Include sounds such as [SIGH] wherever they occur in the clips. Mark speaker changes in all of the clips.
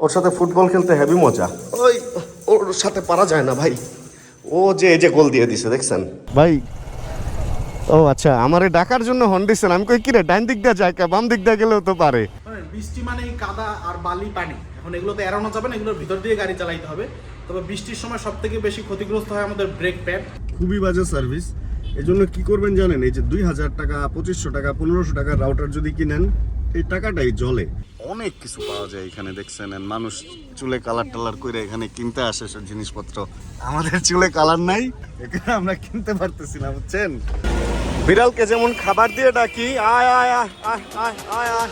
Speaker 1: ওর সাথে ফুটবল খেলতে হেভি মজা। ওই ওর সাথে পারা যায় না ভাই। ও যে এই যে গোল দিয়ে দিছে দেখছেন? ভাই ও আচ্ছা আমারে ডাকার জন্য হর্ন দিচ্ছেন আমি কই কিরে ডাইন দিক দিয়ে যায় কা বাম দিক দিয়ে গেলেও তো পারে।
Speaker 2: মানে বৃষ্টি মানেই কাদা আর বালি পানি। এখন এগুলো তো এড়ানো যাবে না এগুলোর ভিতর দিয়ে গাড়ি চালাইতে হবে। তবে বৃষ্টির সময় সব থেকে বেশি ক্ষতিগ্রস্ত হয় আমাদের ব্রেক প্যাড
Speaker 1: খুবই বাজে সার্ভিস এই জন্য কি করবেন জানেন এই যে দুই হাজার টাকা পঁচিশশো টাকা পনেরোশো টাকার রাউটার যদি কিনেন এই টাকাটাই জলে। অনেক কিছু পাওয়া যায় এখানে, দেখছেন? মানুষ চুলে কালার টালার করে এখানে কিনতে আসে সব জিনিসপত্র। আমাদের চুলে কালার নাই, এখানে আমরা কিনতে পারতেছি না, বুঝছেন? বিড়ালকে যেমন খাবার দিয়ে ডাকি আয় আয় আয় আয় আয় আয় আয়।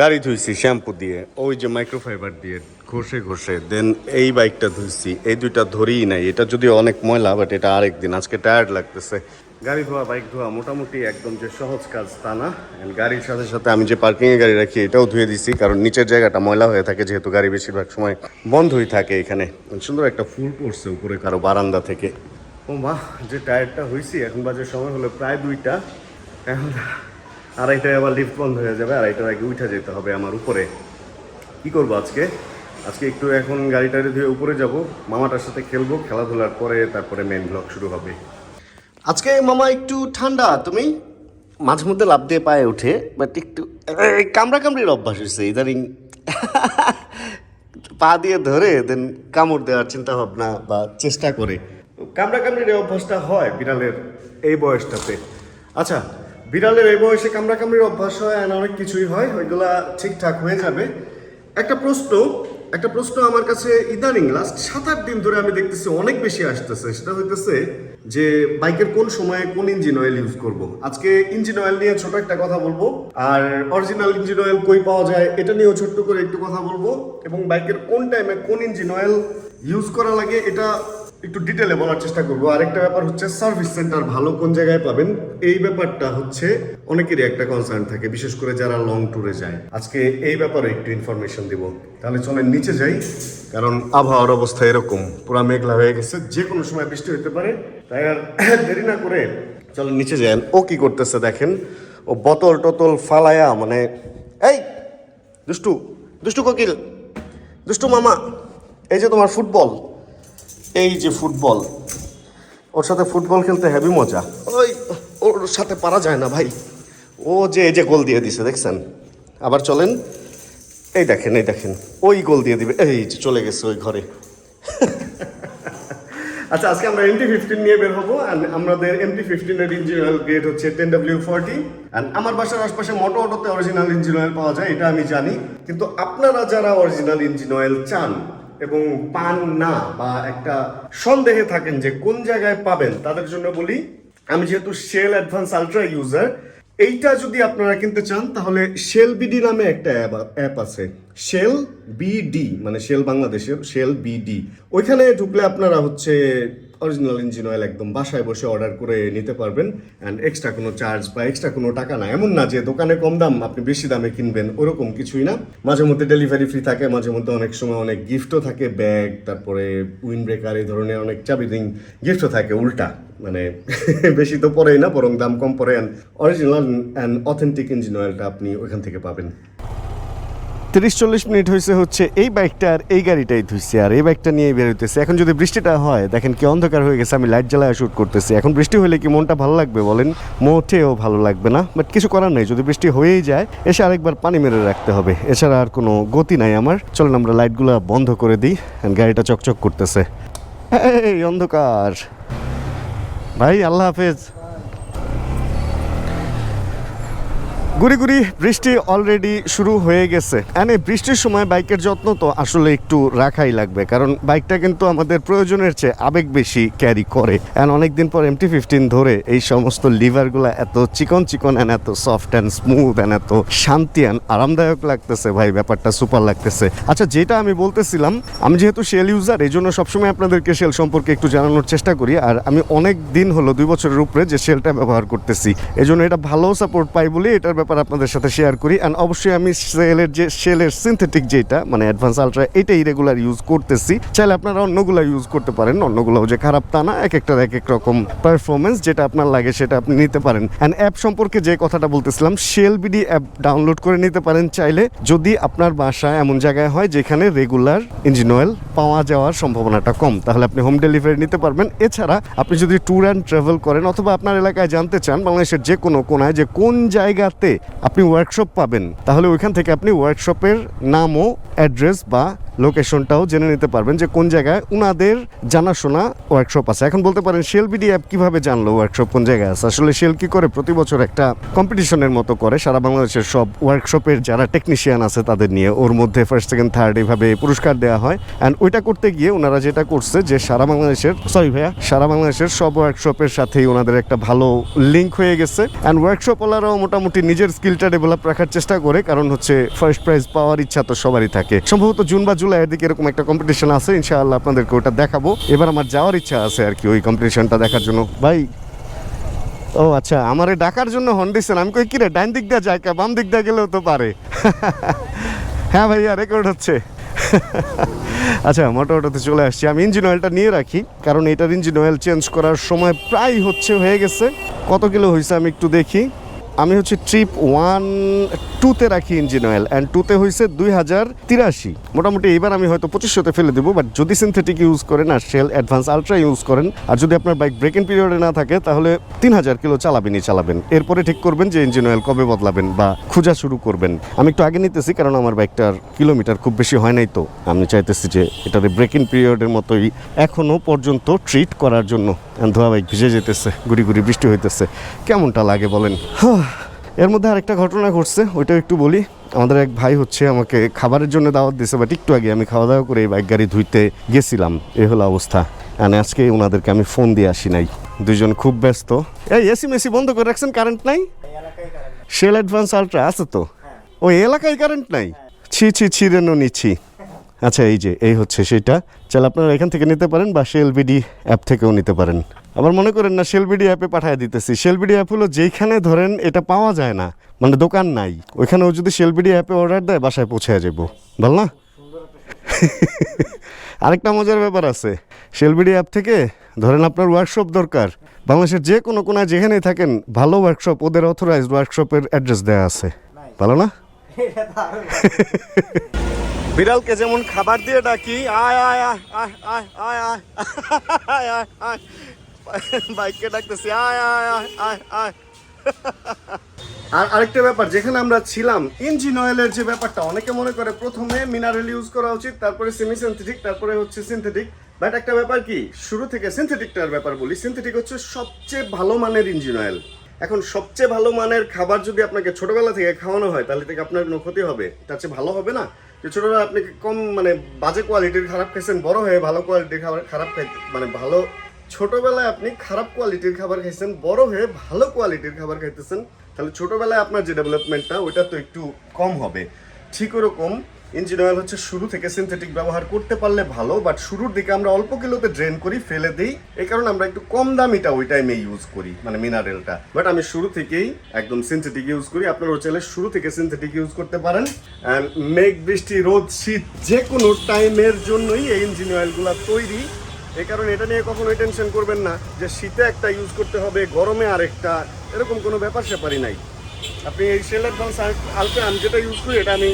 Speaker 1: গাড়ি ধুইছি, শ্যাম্পু দিয়ে। ওই যে মাইক্রোফাইবার দিয়ে ঘষে ঘষে দেন এই বাইকটা ধুইছি। এই দুইটা ধরেই নাই। এটা যদি অনেক ময়লা বাট এটা আরেক দিন আজকে টায়ার্ড লাগতেছে। গাড়ি ধোয়া বাইক ধোয়া মোটামুটি একদম যে সহজ কাজ তা না। গাড়ির সাথে সাথে আমি যে পার্কিংয়ে গাড়ি রাখি, এটাও ধুয়ে দিছি। কারণ নিচের জায়গাটা ময়লা হয়ে থাকে, যেহেতু গাড়ি বেশিরভাগ সময় বন্ধই থাকে এখানে। সুন্দর একটা ফুল পড়ছে উপরে কারও বারান্দা থেকে। ও মা যে টায়ারটা হয়েছি এখন বাজে সময় হলো প্রায় দুইটা। এখন আড়াইটায় আবার লিফট বন্ধ হয়ে যাবে আড়াইটার আগে উঠে যেতে হবে আমার উপরে। কি করব আজকে? আজকে একটু এখন গাড়িটা ধুয়ে উপরে যাব মামাটার সাথে খেলব খেলাধুলার পরে তারপরে মেন ব্লগ শুরু হবে। আজকে মামা একটু ঠান্ডা তুমি মাঝে মধ্যে লাভ দিয়ে পায়ে উঠে বাট একটু কামড়া কামড়ির অভ্যাস হয়েছে ইদানিং পা দিয়ে ধরে দেন কামড় দেওয়ার চিন্তা ভাবনা বা চেষ্টা করে। কামড়া কামড়ির অভ্যাসটা হয় বিড়ালের এই বয়সটাতে। আচ্ছা বিড়ালের এই বয়সে কামড়া কামড়ির অভ্যাস হয় আর অনেক কিছুই হয়, ওইগুলা ঠিকঠাক হয়ে যাবে। একটা প্রশ্ন একটা প্রশ্ন আমার কাছে ইদানিং লাস্ট সাত আট দিন ধরে আমি দেখতেছি অনেক বেশি আসতেছে। সেটা হইতেছে যে বাইকের কোন সময়ে কোন ইঞ্জিন অয়েল ইউজ করব। আজকে ইঞ্জিন অয়েল নিয়ে ছোট একটা কথা বলব। আর অরিজিনাল ইঞ্জিন অয়েল কই পাওয়া যায় এটা নিয়েও ছোট্ট করে একটু কথা বলব। এবং বাইকের কোন টাইমে কোন ইঞ্জিন অয়েল ইউজ করা লাগে, এটা একটু ডিটেলে বলার চেষ্টা করব। আরেকটা ব্যাপার হচ্ছে সার্ভিস সেন্টার ভালো কোন জায়গায় পাবেন? এই ব্যাপারটা হচ্ছে অনেকেরই একটা কনসার্ন থাকে, বিশেষ করে যারা লং ট্যুরে যায়। আজকে এই ব্যাপারে একটু ইনফরমেশন দিব। তাহলে চলেন নিচে যাই, কারণ আবহাওয়ার অবস্থা এরকম। পুরা মেঘলা হয়ে গেছে যে কোনো সময় বৃষ্টি হতে পারে। তাই আর [COUGHS] দেরি না করে চলেন নিচে যান ও কি করতেছে দেখেন, ও বোতল টোতল ফালায়া মানে এই, দুষ্টু দুষ্টু কোকিল, দুষ্টু মামা, এই যে তোমার ফুটবল এই যে ফুটবল। ওর সাথে ফুটবল খেলতে হেভি মজা। ওই ওর সাথে পারা যায় না ভাই। ও যে এই যে গোল দিয়ে দিছে দেখছেন? আবার চলেন। এই দেখেন এই দেখেন। ওই গোল দিয়ে দিবে। এই যে চলে গেছে ওই ঘরে। [LAUGHS] আচ্ছা আজকে আমরা এমটি ফিফটিন নিয়ে বের হব আমাদের এমটি ফিফটিনের ইঞ্জিন অয়েল গ্রেড হচ্ছে টেন ডাব্লিউ ফোরটি অ্যান্ড আমার বাসার আশপাশে মোটো অটোতে অরিজিনাল ইঞ্জিন অয়েল পাওয়া যায় এটা আমি জানি। কিন্তু আপনারা যারা অরিজিনাল ইঞ্জিন অয়েল চান এবং পান না বা একটা সন্দেহে থাকেন যে কোন জায়গায় পাবেন, তাদের জন্য বলি, আমি যেহেতু শেল অ্যাডভান্স আলট্রা ইউজার এইটা যদি আপনারা কিনতে চান, তাহলে শেল বিডি নামে একটা অ্যাপ আছে। শেল বিডি মানে শেল বাংলাদেশের শেল বিডি। ওইখানে ঢুকলে আপনারা হচ্ছে অরিজিনাল ইঞ্জিন অয়েল একদম বাসায় বসে অর্ডার করে নিতে পারবেন অ্যান্ড এক্সট্রা কোনো চার্জ বা এক্সট্রা কোনো টাকা না। এমন না যে দোকানে কম দাম, আপনি বেশি দামে কিনবেন, ওরকম কিছুই না। মাঝে মধ্যে ডেলিভারি ফ্রি থাকে, মাঝে মধ্যে অনেক সময় অনেক গিফটও থাকে ব্যাগ তারপরে উইন ব্রেকার এই ধরনের অনেক চাবি রিং গিফটও থাকে, উল্টা। মানে [LAUGHS] বেশি তো পড়েই না, বরং দাম কম পড়ে অরিজিনাল অ্যান্ড অথেন্টিক ইঞ্জিন অয়েলটা আপনি ওইখান থেকে পাবেন। তিরিশ চল্লিশ মিনিট হয়েছে হচ্ছে এই বাইকটা আর এই গাড়িটাই ধুইছে আর এই বাইকটা নিয়ে বেরোতেছে এখন যদি বৃষ্টিটা হয়, দেখেন কি অন্ধকার হয়ে গেছে, আমি লাইট জ্বালায় শ্যুট করতেছি। এখন বৃষ্টি হলে কি মনটা ভালো লাগবে বলেন? মোটেও ভালো লাগবে না বাট কিছু করার নেই। যদি বৃষ্টি হয়েই যায়, এসে আরেকবার পানি মেরে রাখতে হবে। এছাড়া আর কোনো গতি নাই আমার। চলেন আমরা লাইটগুলো বন্ধ করে দিই গাড়িটা চকচক করতেছে। এই, অন্ধকার। ভাই, আল্লাহ হাফেজ। গুড়ি গুড়ি বৃষ্টি অলরেডি শুরু হয়ে গেছে। এন্ড এই বৃষ্টির সময় বাইকের যত্ন তো আসলে একটু রাখাই লাগবে, কারণ বাইকটা কিন্তু আমাদের প্রয়োজনের চেয়ে আবেগ বেশি ক্যারি করে। অ্যান্ড অনেকদিন পর এমটি ফিফটিন ধরে এই সমস্ত লিভারগুলো এত চিকন চিকন অ্যান্ড এত সফট অ্যান্ড স্মুথ অ্যান্ড এত শান্তি অ্যান্ড আরামদায়ক লাগতেছে ভাই, ব্যাপারটা সুপার লাগতেছে। আচ্ছা যেটা আমি বলতেছিলাম, আমি যেহেতু শেল ইউজার এই জন্য সবসময় আপনাদেরকে শেল সম্পর্কে একটু জানানোর চেষ্টা করি। আর আমি অনেক দিন হলো, দুই বছরের উপরে যে শেলটা ব্যবহার করতেছি এই জন্য এটা ভালো সাপোর্ট পাই বলে এটার ব্যাপার আপনাদের সাথে শেয়ার করি। অ্যান্ড অবশ্যই আমি সেলের যে, সেলের সিনথেটিক যেটা মানে অ্যাডভান্স আলট্রা এটাই রেগুলার ইউজ করতেছি। চাইলে আপনারা অন্যগুলো ইউজ করতে পারেন। অন্যগুলোও যে খারাপ তা না এক একটার এক এক রকম পারফরমেন্স যেটা আপনার লাগে সেটা আপনি নিতে পারেন। অ্যান্ড অ্যাপ সম্পর্কে যে কথাটা বলতেছিলাম সেল বিডি অ্যাপ ডাউনলোড করে নিতে পারেন। চাইলে যদি আপনার বাসা এমন জায়গায় হয় যেখানে রেগুলার ইঞ্জিন অয়েল পাওয়া যাওয়ার সম্ভাবনাটা কম, তাহলে আপনি হোম ডেলিভারি নিতে পারবেন। এছাড়া আপনি যদি ট্যুর অ্যান্ড ট্রাভেল করেন, অথবা আপনার এলাকায় জানতে চান, বাংলাদেশের যে কোনো কোনায় যে কোন জায়গাতে আপনি ওয়ার্কশপ পাবেন। তাহলে ওইখান থেকে আপনি ওয়ার্কশপের নামও অ্যাড্রেস বা লোকেশনটাও জেনে নিতে পারবেন যে কোন জায়গায় উনাদের জানাশোনা ওয়ার্কশপ আছে। এখন বলতে পারেন শেল বিডি অ্যাপ কীভাবে জানলো ওয়ার্কশপ কোন জায়গায় আছে? আসলে শেল কি করে প্রতি বছর একটা কম্পিটিশনের মতো করে? সারা বাংলাদেশের সব ওয়ার্কশপের যারা টেকনিশিয়ান আছে তাদের নিয়ে ওর মধ্যে ফার্স্ট সেকেন্ড থার্ড এইভাবে পুরস্কার দেওয়া হয়। অ্যান্ড ওইটা করতে গিয়ে ওনারা যেটা করছে যে সারা বাংলাদেশের সরি ভাইয়া। সারা বাংলাদেশের সব ওয়ার্কশপের সাথেই ওনাদের একটা ভালো লিঙ্ক হয়ে গেছে। অ্যান্ড ওয়ার্কশপওয়ালারাও মোটামুটি নিজের স্কিলটা ডেভেলপ রাখার চেষ্টা করে, কারণ হচ্ছে ফার্স্ট প্রাইজ পাওয়ার ইচ্ছা তো সবারই থাকে। সম্ভবত জুন বা জুলাইয়ের দিকে এরকম একটা কম্পিটিশন আছে, ইনশাআল্লাহ আপনাদেরকে ওটা দেখাবো। এবার আমার যাওয়ার ইচ্ছা আছে আর কি ওই কম্পিটিশনটা দেখার জন্য। ভাই, ও আচ্ছা আমারে ডাকার জন্য হন দিচ্ছেন আমি কই, কিরে ডাইন দিক দিয়ে যায় বাম দিক দিয়ে গেলেও তো পারে। [LAUGHS] হ্যাঁ ভাইয়া রেকর্ড হচ্ছে। [LAUGHS] আচ্ছা মোটো অটোতে চলে আসছি। আমি ইঞ্জিন অয়েলটা নিয়ে রাখি, কারণ এটার ইঞ্জিন অয়েল চেঞ্জ করার সময় প্রায় হচ্ছে হয়ে গেছে। কত কিলো হয়েছে আমি একটু দেখি। আমি হচ্ছে ট্রিপ ওয়ান টুতে রাখি ইঞ্জিন অয়েল অ্যান্ড টুতে হয়েছে দুই হাজার তিরাশি। মোটামুটি এবার আমি হয়তো পঁচিশশোতে ফেলে দেবো বাট যদি সিনথেটিক ইউজ করেন আর শেল অ্যাডভান্স আলট্রা ইউজ করেন আর যদি আপনার বাইক ব্রেক ইন পিরিয়ডে না থাকে তাহলে তিন হাজার কিলো চালাবেনই চালাবেন। এরপরে ঠিক করবেন যে ইঞ্জিন অয়েল কবে বদলাবেন বা খোঁজা শুরু করবেন। আমি একটু আগে নিতেছি কারণ আমার বাইকটার কিলোমিটার খুব বেশি হয় নাই তো। আমি চাইতেছি যে এটাতে ব্রেক ইন পিরিয়ডের মতোই এখনও পর্যন্ত ট্রিট করার জন্য। ধোয়া বাইক ভিজে যেতেছে গুড়ি গুড়ি বৃষ্টি হইতেছে। কেমনটা লাগে বলেন? হাহ, এর মধ্যে আরেকটা ঘটনা ঘটছে ওইটা একটু বলি। আমাদের এক ভাই হচ্ছে আমাকে খাবারের জন্য দাওয়াত দিয়েছে বাট একটু আগে আমি খাওয়া দাওয়া করে এই বাইক গাড়ি ধুইতে গেছিলাম। এ হলো অবস্থা। অ্যান্ড আজকে ওনাদেরকে আমি ফোন দিয়ে আসি নাই। দুজন খুব ব্যস্ত। এই এসি মেসি বন্ধ করে রাখছেন কারেন্ট নাই? শেল অ্যাডভান্স আলট্রা আছে তো? ওই এলাকায় কারেন্ট নাই? ছি ছি ছি নিচ্ছি আচ্ছা এই যে এই হচ্ছে সেটা। চাল আপনারা এখান থেকে নিতে পারেন বা শেলবিডি অ্যাপ থেকেও নিতে পারেন। আবার মনে করেন না শেলবিডি অ্যাপে পাঠিয়ে দিতেছি। শেলবিডি অ্যাপ হলো যেইখানে ধরেন এটা পাওয়া যায় না মানে দোকান নাই ওইখানেও যদি শেলবিডি অ্যাপে অর্ডার দেয় বাসায় পৌঁছে যাব বল না? [LAUGHS] আরেকটা মজার ব্যাপার আছে। শেলবিডি অ্যাপ থেকে ধরেন আপনার ওয়ার্কশপ দরকার। বাংলাদেশের যে কোনো কোনায় যেখানেই থাকেন ভালো ওয়ার্কশপ ওদের অথরাইজড ওয়ার্কশপের অ্যাড্রেস দেওয়া আছে। ভালো না? [LAUGHS] [LAUGHS] বিড়ালকে যেমন খাবার দিয়ে ডাকি আয় আয় আয় আয় আয় আয় আয় আয় আয় বাইককে ডাকতেছি আয় আয় আয় আয় আয় আর আরেকটা ব্যাপার যেখানে আমরা ছিলাম ইঞ্জিন অয়েলের যে ব্যাপারটা অনেকে মনে করে প্রথমে মিনারেল ইউজ করা উচিত তারপরে সেমি সিনথেটিক তারপরে হচ্ছে সিনথেটিক বাট একটা ব্যাপার কি শুরু থেকে সিনথেটিকটার ব্যাপার বলি সিনথেটিক হচ্ছে সবচেয়ে ভালো মানের ইঞ্জিন অয়েল এখন সবচেয়ে ভালো মানের খাবার যদি আপনাকে ছোটবেলা থেকে খাওয়ানো হয় তাহলে থেকে আপনার কোনো ক্ষতি হবে তার চেয়ে ভালো হবে না ছোটবেলা আপনি কম মানে বাজে কোয়ালিটির খারাপ খাইছেন, বড় হয়ে ভালো কোয়ালিটির খাবার খারাপ খাই মানে ভালো, ছোটবেলায় আপনি খারাপ কোয়ালিটির খাবার খাইছেন, বড় হয়ে ভালো কোয়ালিটির খাবার খাইতেছেন, তাহলে ছোটবেলায় আপনার যে ডেভেলপমেন্টটা ওইটা তো একটু কম হবে ঠিক ওরকম ইঞ্জিন অয়েল হচ্ছে শুরু থেকে সিনথেটিক ব্যবহার করতে পারলে ভালো বাট শুরুর দিকে আমরা অল্প কিলোতে ড্রেন করি, ফেলে দিই। এই কারণে আমরা একটু কম দামিটা ওই টাইমে ইউজ করি মানে মিনারেলটা বাট আমি শুরু থেকেই একদম সিনথেটিক ইউজ করি। আপনারাও চাইলে শুরু থেকে সিনথেটিক ইউজ করতে পারেন। মেঘ, বৃষ্টি, রোদ, শীত, যে কোনো টাইমের জন্যই এই ইঞ্জিন অয়েলগুলো তৈরি। এই কারণে এটা নিয়ে কখনোই টেনশন করবেন না যে শীতে একটা ইউজ করতে হবে, গরমে আরেকটা, এরকম কোনো ব্যাপার স্যাপারই নাই। আপনি এই সেলের আলট্রা আমি যেটা ইউজ করি, এটা আমি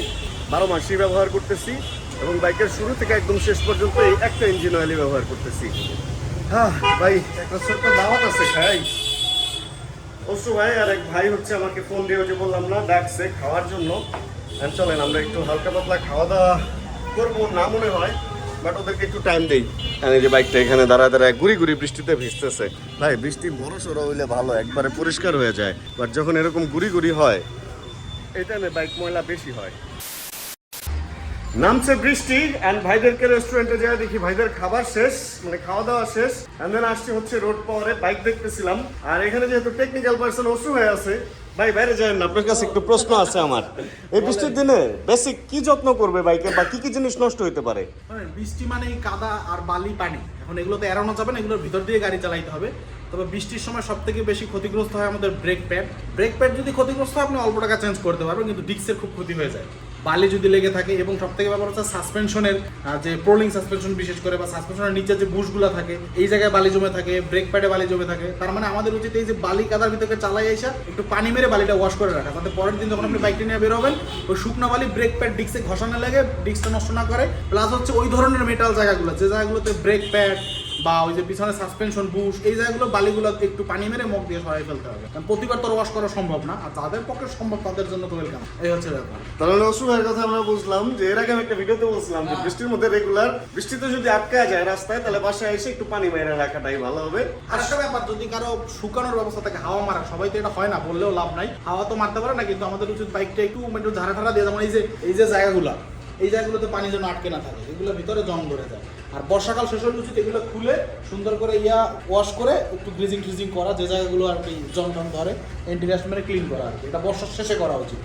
Speaker 1: বারো মাসই ব্যবহার করতেছি এবং বাইকের শুরু থেকে একদম শেষ পর্যন্ত এই একটা ইঞ্জিন অয়েলই ব্যবহার করতেছি। হ্যাঁ ভাই, একটা দাওয়াত আছে খাই অবশ্য ভাই আর এক ভাই হচ্ছে আমাকে ফোন দিয়ে যে বললাম না, ডাকছে খাওয়ার জন্য। চলেন, আমরা একটু হালকা পাতলা খাওয়া দাওয়া করব, না মনে হয় বাট ওদেরকে একটু টাইম দেই। আর যে বাইকটা এখানে দাঁড়ায় দাঁড়ায় গুড়ি গুড়ি বৃষ্টিতে ভিজতেছে। ভাই, বৃষ্টি বড় সড়ো হইলে ভালো, একবারে পরিষ্কার হয়ে যায়। বাট যখন এরকম গুড়ি গুড়ি হয়, এই টাইমে বাইক ময়লা বেশি হয়। নামছে বৃষ্টি অ্যান্ড ভাইদেরকে রেস্টুরেন্টে যাই দেখি ভাইদের খাবার শেষ মানে খাওয়া দাওয়া শেষ অ্যান্ড দেন আসছে হচ্ছে রোড পাওয়ারে বাইক দেখতেছিলাম। আর এখানে যেহেতু টেকনিক্যাল পার্সন অসু হয়ে আছে, ভাই, বাইরে যাবেন না, আপনার কাছে একটু প্রশ্ন আছে আমার। এই বৃষ্টির দিনে বেসিক কি যত্ন করবে বাইকে বা কি কি জিনিস নষ্ট হইতে পারে?
Speaker 2: মানে বৃষ্টি মানেই কাদা আর বালি পানি। এখন এগুলো তো এড়ানো যাবে না, এগুলোর ভিতর দিয়ে গাড়ি চালাইতে হবে। তবে বৃষ্টির সময় সব থেকে বেশি ক্ষতিগ্রস্ত হয় আমাদের ব্রেক প্যাড ব্রেক প্যাড যদি ক্ষতিগ্রস্ত হয়, আপনি অল্প টাকা চেঞ্জ করতে পারবেন, কিন্তু ডিস্কের খুব ক্ষতি হয়ে যায়। বালি যদি লেগে থাকে এবং সব থেকে ব্যাপার হচ্ছে সাসপেনশনের যে প্রোলিং সাসপেনশন বিশেষ করে বা সাসপেনশনের নিচে যে বুশগুলো থাকে, এই জায়গায় বালি জমে থাকে ব্রেক প্যাডে বালি জমে থাকে, তার মানে আমাদের উচিত এই যে বালি কাদার ভিতরে চালাই এসে একটু পানি মেরে বালিটা ওয়াশ করে রাখা, তাতে পরের দিন যখন আপনি বাইকটা নিয়ে বেরোবেন ওই শুকনো বালি ব্রেক প্যাড ডিস্কে ঘষানো লাগে ডিস্কটা নষ্ট না করে প্লাস হচ্ছে ওই ধরনের মেটাল জায়গাগুলো, যে জায়গাগুলোতে ব্রেক প্যাড বা ওই যে পিছনে সাসপেনশন বুশ এই জায়গাগুলো বালিগুলো একটু পানি মেরে মুখ দিয়ে সরাই ফেলতে হবে। কারণ প্রতিবার তো ওয়াশ করা সম্ভব না আর তাদের পক্ষে সম্ভব তাদের জন্য তো ওয়েলকাম এই হচ্ছে ব্যাপার।
Speaker 1: তাহলে অসুবিধার কথা আমরা বুঝলাম যে এর আগে আমি একটা ভিডিওতে বলছিলাম যে বৃষ্টির মধ্যে রেগুলার বৃষ্টিতে যদি আটকা যায় রাস্তায় তাহলে বাসায় এসে একটু পানি মেরে রাখাটাই ভালো হবে।
Speaker 2: আর একটা ব্যাপার যদি কারও শুকানোর ব্যবস্থা থাকে হাওয়া মারা সবাই তো এটা হয় না বললেও লাভ নাই। হাওয়া তো মারতে পারে না কিন্তু আমাদের উচিত বাইকটা একটু একটু ঝাড়া ঠাড়া দিয়ে যেমন এই যে এই যে জায়গাগুলো এই জায়গাগুলোতে পানি যেন আটকে না থাকে এগুলো ভিতরে জং ধরে যায়। আর বর্ষাকাল শেষ হলে উচিত এগুলো খুলে সুন্দর করে ইয়া ওয়াশ করে একটু গ্রিজিং ট্রিজিং করা যে জায়গাগুলো আর কি জং টং ধরে এন্টিরাস্ট মেরে ক্লিন করা আর কি। এটা বর্ষার শেষে করা উচিত।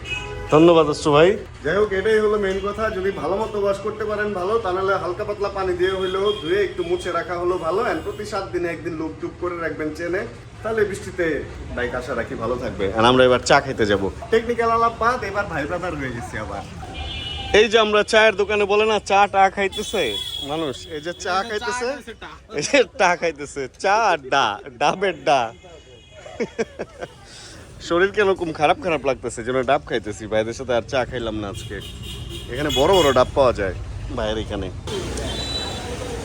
Speaker 1: ধন্যবাদ অশ্রু ভাই। যাই হোক এটাই হলো মেন কথা। যদি ভালো মতো ওয়াশ করতে পারেন ভালো তাহলে হালকা পাতলা পানি দিয়ে হইলেও ধুয়ে একটু মুছে রাখা হলো ভালো। অ্যান্ড প্রতি সাত দিনে একদিন লুপ টুপ করে রাখবেন চেনে। তাহলে বৃষ্টিতে বাইক আশা রাখি ভালো থাকবে। আর আমরা এবার চা খেতে যাব। টেকনিক্যাল আলাপ বাদ এবার ভাই ব্রাদার হয়ে গেছি আবার। এই যে আমরা চায়ের দোকানে বলে না চা টা খাইতেছে? মানুষ এই যে চা খাইতেছে? এই যে টা খাইতেছে চা আর ডা ডাবের ডা। শরীর কীরকম খারাপ খারাপ লাগতেছে যেন ডাব খাইতেছি? ভাইদের সাথে আর চা খাইলাম না আজকে। এখানে বড় বড় ডাব পাওয়া যায় ভাইয়ের এখানে।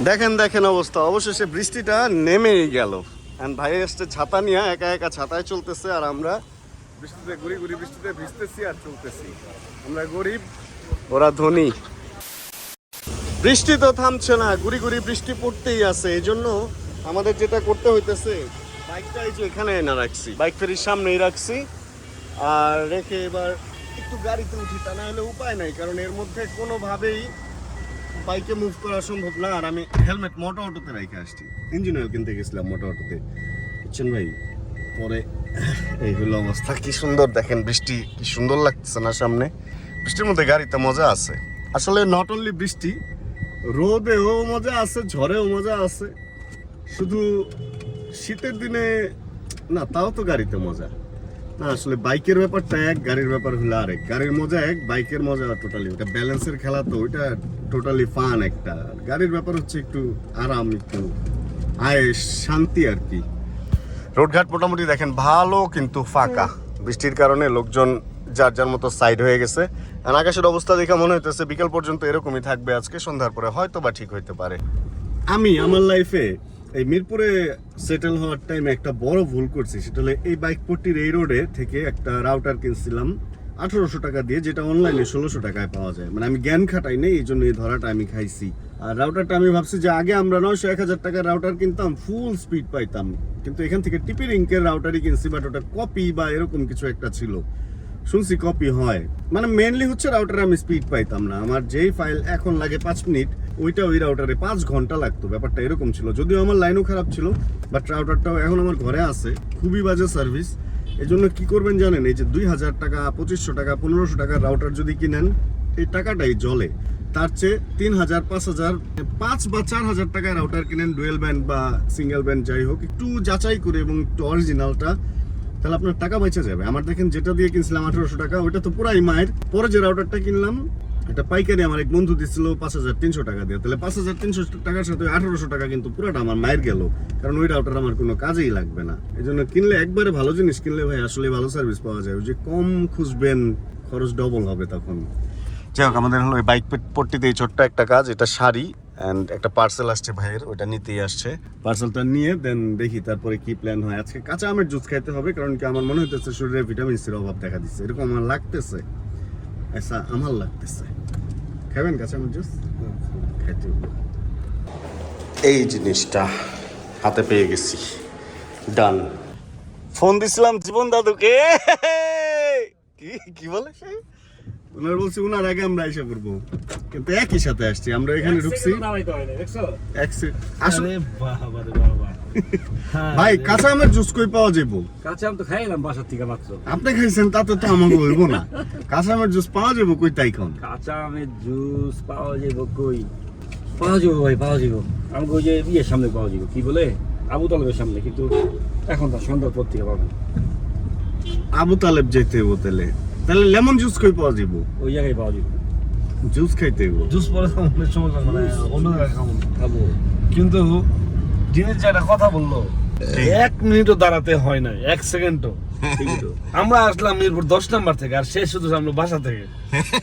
Speaker 1: দেখেন দেখেন অবস্থা। অবশেষে বৃষ্টিটা নেমেই গেল। আর ভাই এসছে ছাতা নিয়ে একা একা ছাতায় চলতেছে আর আমরা বৃষ্টিতে ঘুরি ঘুরি বৃষ্টিতে ভিজতেছি আর চলতেছি। আমরা গরিব ওরা ধনী। বৃষ্টি তো থামছে না, গুড়ি গুড়ি বৃষ্টি পড়তেই আছে এই জন্য আমাদের যেটা করতে হইতেছে, বাইকটা এই যে এখানে এনে রাখছি, বাইক ফেরির সামনেই রাখছি, আর রেখে এবার একটু গাড়িতে উঠি, তা না হলে উপায় নাই, কারণ এর মধ্যে কোনোভাবেই বাইকে মুভ করা সম্ভব না, আর আমি হেলমেট মোটো অটোতে রেখে আসছি। ইঞ্জিন অয়েল কিনতে গেছিলাম মোটো অটোতে। বুঝছেন ভাই? পরে এই হলো অবস্থা, কি সুন্দর দেখেন বৃষ্টি, কি সুন্দর লাগতেছে না সামনে। বৃষ্টির মধ্যে গাড়িতে মজা আছে। আসলে নট অনলি বৃষ্টি রোদেও মজা আছে ঝড়েও মজা আছে। শুধু শীতের দিনে না তাও তো গাড়িতে মজা। না আসলে বাইকের ব্যাপারটা এক গাড়ির ব্যাপার হলো আরেক। গাড়ির মজা এক বাইকের মজা টোটালি ওটা ব্যালেন্সের খেলা তো ওইটা টোটালি ফান একটা। গাড়ির ব্যাপার হচ্ছে একটু আরাম একটু আয়েস শান্তি আর কি। রোডঘাট মোটামুটি দেখেন ভালো কিন্তু ফাঁকা। বৃষ্টির কারণে লোকজন যার যার মতো সাইড হয়ে গেছে। আর আকাশের অবস্থা দেখে মনে হইতেছে বিকেল পর্যন্ত এরকমই থাকবে আজকে, সন্ধ্যার পরে হয়তো বা ঠিক হইতে পারে। আমি আমার লাইফে এই মিরপুরে সেটেল হওয়ার টাইমে একটা বড় ভুল করছি, সেটা হলো এই বাইক পট্টির এই রোডে থেকে একটা রাউটার কিনছিলাম, আঠারোশো টাকা দিয়ে, যেটা অনলাইনে ষোলোশো টাকায় পাওয়া যায়। মানে আমি জ্ঞান খাটাই নেই, এই জন্য এই ধরাটা আমি খাইছি। আর রাউটারটা আমি ভাবছি যে আগে আমরা নয়শো, এক হাজার টাকার রাউটার কিনতাম ফুল স্পিড পাইতাম। কিন্তু এখান থেকে টিপি রিঙ্কের রাউটারই কিনছি বাট ওটা কপি বা এরকম কিছু একটা ছিল। শুনছি কপি হয়। মানে মেনলি হচ্ছে রাউটারে আমি স্পিড পাইতাম না। আমার যেই ফাইল এখন লাগে পাঁচ মিনিট ওইটা ওই রাউটারে পাঁচ ঘণ্টা লাগতো। ব্যাপারটা এরকম ছিল। যদিও আমার লাইনও খারাপ ছিল বাট রাউটারটাও এখন আমার ঘরে আছে। খুবই বাজে সার্ভিস এই জন্য কি করবেন জানেন, এই যে দুই হাজার টাকা, পঁচিশশো টাকা, পনেরোশো টাকার রাউটার যদি কিনেন, এই টাকাটাই জলে তার চেয়ে তিন হাজার, পাঁচ হাজার, পাঁচ বা চার হাজার টাকায় রাউটার কিনেন ডুয়েল ব্যান্ড বা সিঙ্গেল ব্যান্ড যাই হোক, একটু যাচাই করে এবং একটু অরিজিনালটা তাহলে আপনার টাকা বেঁচে যাবে। আমার দেখেন যেটা দিয়ে কিনছিলাম আঠারোশো টাকা, ওইটা তো পুরাই মায়ের। পরে যে রাউটারটা কিনলাম এটা পাইকারি আমার এক বন্ধু দিচ্ছিল পাঁচ হাজার তিনশো টাকা দিয়ে। তাহলে পাঁচ হাজার তিনশো টাকার সাথে আঠারোশো টাকা কিন্তু পুরাটা আমার মায়ের গেল। কারণ ওই রাউটার আমার কোনো কাজেই লাগবে না। এই জন্য কিনলে একবারে ভালো জিনিস কিনলে ভাই আসলে ভালো সার্ভিস পাওয়া যায়। ওই যে কম খুঁজবেন, খরচ ডবল হবে তখন। যাই হোক, আমাদের হলো বাইক পট্টিতে এই ছোট্ট একটা কাজ, এটা শাড়ি। অ্যান্ড একটা পার্সেল আসছে ভাইয়ের, ওইটা নিতেই আসছে। পার্সেলটা নিয়ে দেন দেখি তারপরে কি প্ল্যান হয়। আজকে কাঁচা আমের জুস খাইতে হবে, কারণ কি আমার মনে হইতেছে শরীরে ভিটামিন সির অভাব দেখা দিচ্ছে। এরকম আমার লাগতেছে। আচ্ছা আমার লাগতেছে। খাবেন কাঁচা আমের জুস খাইতে এই জিনিসটা হাতে পেয়ে গেছি। ডান ফোন দিছিলাম জীবন দাদুকে। [LAUGHS] কি কি বলে সে? ওনার বলছি ওনার আগে আমরা এসে পড়ব কিন্তু একই সাথে আসছি আমরা এখানে ঢুকছি। আসলে ভাই কাঁচা আমের জুস কই পাওয়া যাব
Speaker 3: কাঁচা আম তো খাইলাম বাসার থেকে মাত্র।
Speaker 1: আপনি খাইছেন তাতে তো আমাকে হইব না। কাঁচা আমের জুস পাওয়া যাব কই তাই কোন?
Speaker 3: কাঁচা আমের জুস পাওয়া যাব কই? পাওয়া যাব ভাই পাওয়া যাব আমাকে ওই যে বিয়ের সামনে পাওয়া যাব কি বলে? আবু তালেবের সামনে কিন্তু এখন তার সন্ধ্যার পর থেকে পাবেন
Speaker 1: আবু তালেব যেতে হইব তাহলে। তাহলে লেমন জুস কই পাওয়া যাব
Speaker 3: ওই জায়গায় পাওয়া যাবে
Speaker 1: জুস খাইতে হইব?
Speaker 4: জুস পরে খাব সমস্যা মানে অন্য জায়গায় খাব।
Speaker 3: খাব।
Speaker 4: কিন্তু জিনিস যেটা কথা বলল এক মিনিটও দাঁড়াতে হয় না এক সেকেন্ডও। [LAUGHS] আমরা আসলাম মিরপুর দশ নাম্বার থেকে আর শেষ শুধু আমরা বাসা থেকে।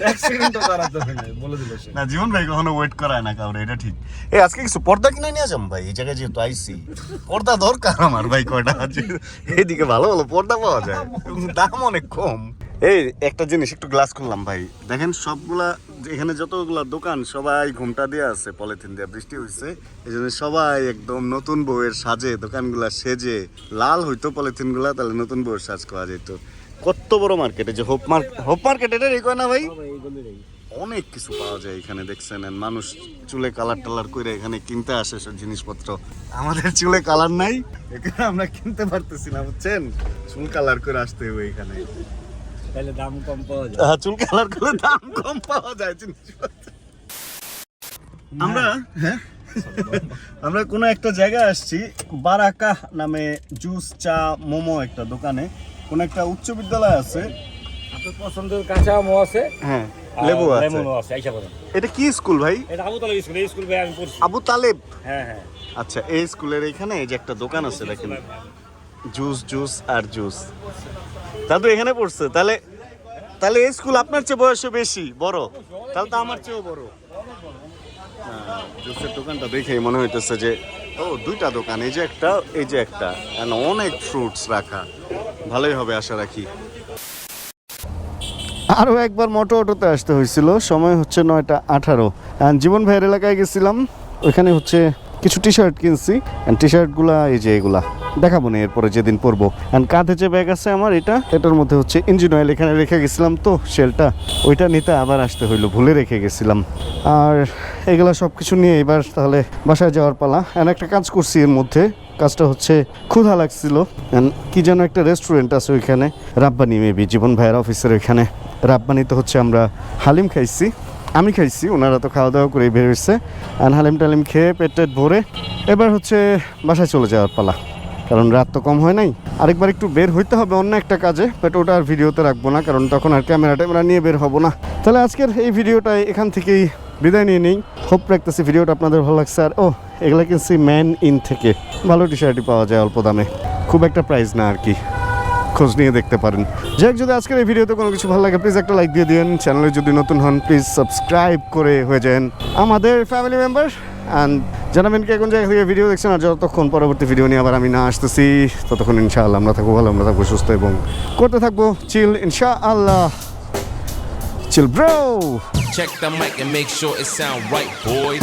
Speaker 4: এক সেকেন্ডও দাঁড়াতে হয় না বলে দিল সে।
Speaker 1: না জীবন ভাই কখনো ওয়েট করায় না কাউরে এটা ঠিক। এই আজকে কিছু পর্দা কিনে নিয়ে যাম ভাই? এই জায়গায় যেহেতু আইসি পর্দা দরকার আমার ভাই কয়টা আছে? এইদিকে ভালো ভালো পর্দা পাওয়া যায়। দাম অনেক কম। এই, একটা জিনিস একটু গ্লাস করলাম ভাই। দেখেন সবগুলা, এখানে যতগুলা দোকান, সবাই ঘুমটা দিয়ে আছে, পলিথিন দিয়ে বৃষ্টি হয়েছে এই জন্য সবাই একদম নতুন বউয়ের সাজে, দোকানগুলা সেজে, লাল হইতো পলিথিনগুলা তাহলে নতুন বউয়ের সাজ করা যেত কত বড় মার্কেটে যে হোপ মার্কেট হোপ মার্কেট এটা কয় না ভাই? অনেক কিছু পাওয়া যায় এখানে, দেখছেন? মানুষ চুলে কালার টালার করে এখানে কিনতে আসে সব জিনিসপত্র। আমাদের চুলে কালার নাই এখানে আমরা কিনতে পারতেছি না, বুঝছেন? চুল কালার করে আসতে হবে এখানে।
Speaker 3: তাহলে দাম কম পাওয়া যায়।
Speaker 1: হ্যাঁ, চুল কালার করে দাম কম পাওয়া যায় জিনিসপত্র। আমরা হ্যাঁ? আমরা কোনো একটা জায়গায় আসছি বারাকা নামে জুস চা মোমো একটা দোকানে। কোন একটা উচ্চ বিদ্যালয় আছে।
Speaker 3: আপনার পছন্দের কাঁচা আমও আছে।
Speaker 1: হ্যাঁ লেবু আছে। এটা কি স্কুল ভাই?
Speaker 3: এটা আবু তালেব স্কুল এই স্কুল ভাই আমি পড়ছি।
Speaker 1: আবু তালেব?
Speaker 3: হ্যাঁ হ্যাঁ।
Speaker 1: আচ্ছা এই স্কুলের এখানে এই যে একটা দোকান আছে দেখেন। জুস জুস আর জুস। দাদু এখানে পড়ছে। তাহলে তাহলে এই স্কুল আপনার চেয়ে বয়সে বেশি বড়? তাহলে তো আমার চেয়েও বড়। হ্যাঁ, জুসের দোকানটা দেখে মনে হইতেছে যে ও দুইটা দোকান এই যে একটা এই যে একটা অনেক ফ্রুটস রাখা। ভালোই হবে আশা রাখি। আরও একবার মোটো অটোতে আসতে হয়েছিল। সময় হচ্ছে নয়টা আঠারো। জীবন ভাইয়ের এলাকায় গেছিলাম। ওইখানে হচ্ছে কিছু টি শার্ট কিনছি টি শার্টগুলা এই যে এগুলা, দেখাবো না, এরপরে যেদিন পরবো। অ্যান্ড কাঁধে যে ব্যাগ আছে আমার, এটা, এটার মধ্যে হচ্ছে ইঞ্জিন অয়েল এখানে রেখে গেছিলাম তো সেলটা ওইটা নিতে আবার আসতে হইল, ভুলে রেখে গেছিলাম। আর এগুলা সব কিছু নিয়ে এবার তাহলে বাসায় যাওয়ার পালা। অ্যান্ড একটা কাজ করছি এর মধ্যে, কাজটা হচ্ছে ক্ষুধা লাগছিল। কি যেন একটা রেস্টুরেন্ট আছে ওইখানে, রাব্বানি মেবি জীবন ভাইয়ের অফিসের ওইখানে। রাব্বানিতে হচ্ছে আমরা হালিম খাইছি। আমি খাইছি ওনারা তো খাওয়া দাওয়া করে বের হয়েছে আর হালিম টালিম খেয়ে পেট টেট ভরে এবার হচ্ছে বাসায় চলে যাওয়ার পালা। কারণ রাত তো কম হয় নাই। আরেকবার একটু বের হইতে হবে অন্য একটা কাজে বাট ওটা আর ভিডিওতে রাখব না, কারণ তখন আর ক্যামেরা ট্যামেরা নিয়ে বের হব না। তাহলে আজকের এই ভিডিওটা এখান থেকেই বিদায় নিয়ে নিই। খুব রাখতেছি ভিডিওটা আপনাদের ভালো লাগছে। আর ও এগুলা কিনছি ম্যান ইন থেকে। ভালো টি শার্টই পাওয়া যায় অল্প দামে। খুব একটা প্রাইস না আর কি। খোঁজ নিয়ে দেখতে পারেন। যাই যদি আজকের এই ভিডিওতে কোনো কিছু ভালো লাগে প্লিজ একটা লাইক দিয়ে দিন চ্যানেলে যদি নতুন হন প্লিজ সাবস্ক্রাইব করে হয়ে যান আমাদের ফ্যামিলি মেম্বার অ্যান্ড জানাবেন কি এখন জায়গা থেকে ভিডিও দেখছেন আর যতক্ষণ পরবর্তী ভিডিও নিয়ে আবার আমি না আসতেছি ততক্ষণ ইনশাআল্লাহ আমরা থাকব ভালো আমরা থাকব সুস্থ এবং করতে থাকব। চিল ইনশাআল্লাহ। Chill bro
Speaker 5: Check the mic and make sure it sound right, boys.